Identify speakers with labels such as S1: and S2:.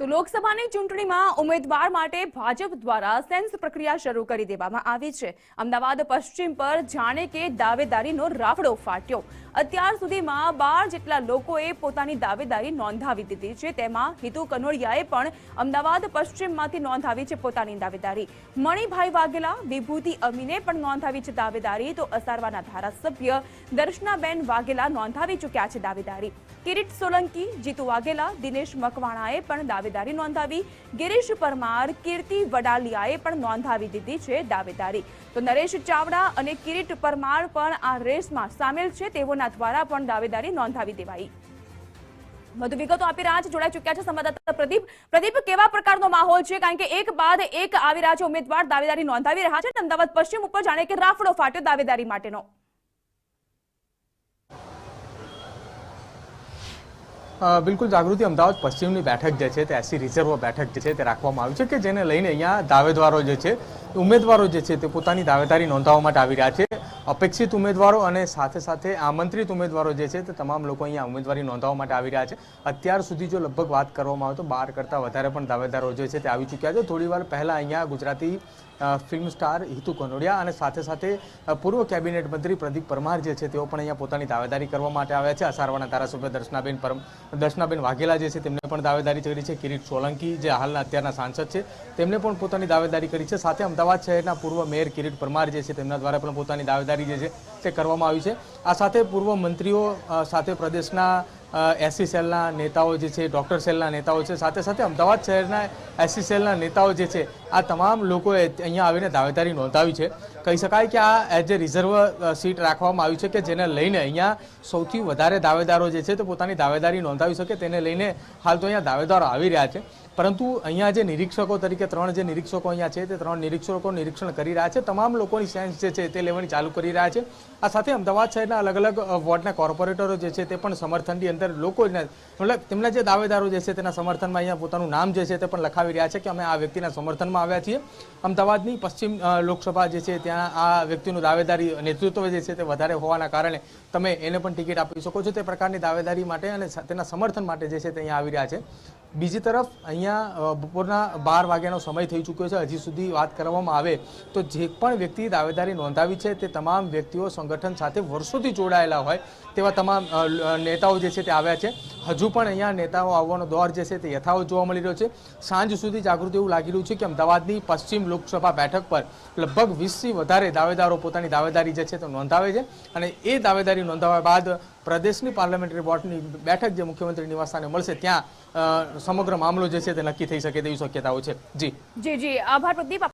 S1: તો લોકસભાની ચૂંટણીમાં ઉમેદવાર માટે ભાજપ દ્વારા સેન્સ પ્રક્રિયા શરૂ કરી દેવામાં આવી છે. અમદાવાદ પશ્ચિમ પર જાણે કે દાવેદારીનો રાફડો ફાટ્યો. અત્યાર સુધીમાં બાર જેટલા લોકોએ પોતાની દાવેદારી નોંધાવી દીધી છે. તેમાં હિતુ કનોડિયાએ પણ અમદાવાદ પશ્ચિમમાંથી નોંધાવી છે પોતાની દાવેદારી. મણિભાઈ વાઘેલા, વિભૂતિ અમીને પણ નોંધાવી છે દાવેદારી. તો અસારવાના ધારાસભ્ય દર્શનાબેન વાઘેલા નોંધાવી ચૂક્યા છે દાવેદારી. કિરીટ સોલંકી, જીતુ વાઘેલા, દિનેશ મકવાણાએ પણ દાવેદારી નોંધાવી, ગિરીશ પરમાર, કીર્તિ વડાલિયાએ પણ નોંધાવી દીધી છે દાવેદારી. તો નરેશ ચાવડા અને કિરીટ પરમાર પણ આ રેસમાં સામેલ છે. તેઓના દ્વારા પણ દાવેદારી નોંધાવી દેવાઈ. વધુ વિગતો આપી રહ્યા છે. જોડાઈ ચૂક્યા છે સંવાદદાતા પ્રદીપ. પ્રદીપ, કેવા પ્રકારનો માહોલ છે? કારણ કે એક બાદ એક આવી રહ્યા છે ઉમેદવાર. દાવેદારી નોંધાવી રહ્યા છે અમદાવાદ પશ્ચિમ ઉપર જાણે કે રાફડો ફાટ્યો દાવેદારી માટેનો.
S2: બિલકુલ જાગૃતિ અમદાવાદ પશ્ચિમની બેઠક જે છે તે એસી રિઝર્વ બેઠક જે છે તે રાખવામાં આવી છે કે જેને લઈને અહીંયા દાવેદારો જે છે, ઉમેદવારો જે છે તે પોતાની દાવેદારી નોંધાવવા માટે આવી રહ્યા છે. અપેક્ષિત ઉમેદવારો અને સાથે સાથે આમંત્રિત ઉમેદવારો જે છે તે તમામ લોકો અહીંયા ઉમેદવારી નોંધાવવા માટે આવી રહ્યા છે. અત્યાર સુધી જો લગભગ વાત કરવામાં આવે તો બાર કરતાં વધારે પણ દાવેદારો જે છે તે આવી ચૂક્યા છે. થોડી વાર પહેલાં અહીંયા ગુજરાતી ફિલ્મ સ્ટાર હિતુ કનોડિયા અને સાથે સાથે પૂર્વ કેબિનેટ મંત્રી પ્રદીપ પરમાર જે છે તેઓ પણ અહીંયા પોતાની દાવેદારી કરવા માટે આવ્યા છે. અસારવાના ધારાસભ્ય દર્શનાબેન પરમ, દર્શનાબેન વાઘેલા જે છે તેમને પણ દાવેદારી કરી છે. કિરીટ સોલંકી જે હાલના અત્યારના સાંસદ છે તેમને પણ પોતાની દાવેદારી કરી છે. સાથે અમદાવાદ શહેરના પૂર્વ મેયર કિરીટ પરમાર જે છે તેમના દ્વારા પણ પોતાની દાવેદારી જે છે તે કરવામાં આવી છે. આ સાથે પૂર્વ મંત્રીઓ સાથે પ્રદેશના એસસી સેલના નેતાઓ જે છે, ડોક્ટર સેલના નેતાઓ છે, સાથે સાથે અમદાવાદ શહેરના એસસી સેલના નેતાઓ જે છે, આ તમામ લોકોએ અહીંયા આવીને દાવેદારી નોંધાવી છે. કહી શકાય કે આ એ રિઝર્વ સીટ રાખવામાં આવી છે કે જેને લઈને અહીંયા સૌથી વધારે દાવેદારો જે છે તે પોતાની દાવેદારી નોંધાવી શકે તેને લઈને હાલ તો અહીંયા દાવેદારો આવી રહ્યા છે. પરંતુ અહીંયા જે નિરીક્ષકો તરીકે ત્રણ જે નિરીક્ષકો અહીંયા છે તે ત્રણ નિરીક્ષકો નિરીક્ષણ કરી રહ્યા છે. તમામ લોકોની સેન્સ જે છે તે લેવાની ચાલુ કરી રહ્યા છે. આ સાથે અમદાવાદ શહેરના અલગ અલગ વોર્ડના કોર્પોરેટરો જે છે તે પણ સમર્થનની અંદર લોકોને મતલબ તેમના જે દાવેદારો જે છે તેના સમર્થનમાં અહીંયા પોતાનું નામ જે છે તે પણ લખાવી રહ્યા છે કે અમે આ વ્યક્તિના સમર્થનમાં આવ્યા છીએ. અમદાવાદની પશ્ચિમ લોકસભા જે છે ત્યાં આ વ્યક્તિનું દાવેદારી નેતૃત્વ જે છે તે વધારે હોવાના કારણે તમે એને પણ ટિકિટ આપી શકો છો તે પ્રકારની દાવેદારી માટે અને તેના સમર્થન માટે જે છે તે અહીંયા આવી રહ્યા છે. બીજી તરફ અહીંયા બપોરના બાર વાગ્યાનો સમય થઈ ચૂક્યો છે. હજી સુધી વાત કરવામાં આવે તો જે પણ વ્યક્તિ દાવેદારી નોંધાવી છે તે તમામ વ્યક્તિઓ સંગઠન સાથે વર્ષોથી જોડાયેલા હોય તેવા તમામ નેતાઓ જે છે તે આવ્યા છે. હજુ પણ અહીંયા નેતાઓ આવવાનો દોર જે છે તે યથાવત જોવા મળી રહ્યો છે. સાંજ સુધી જાગૃતિ એવું લાગી રહ્યું છે કે અમદાવાદની પશ્ચિમ લોકસભા બેઠક પર લગભગ વીસથી વધારે દાવેદારો પોતાની દાવેદારી જે છે તે નોંધાવે છે અને એ દાવેદારી નોંધાવ્યા બાદ પ્રદેશની પાર્લામેન્ટરી બોર્ડની બેઠક જે મુખ્યમંત્રી નિવાસસ્થાને મળશે, ત્યાં સમગ્ર મામલો જે છે તે નક્કી થઈ શકે તેવી શક્યતાઓ છે. જી.
S1: જી જી. આભાર પ્રદીપ.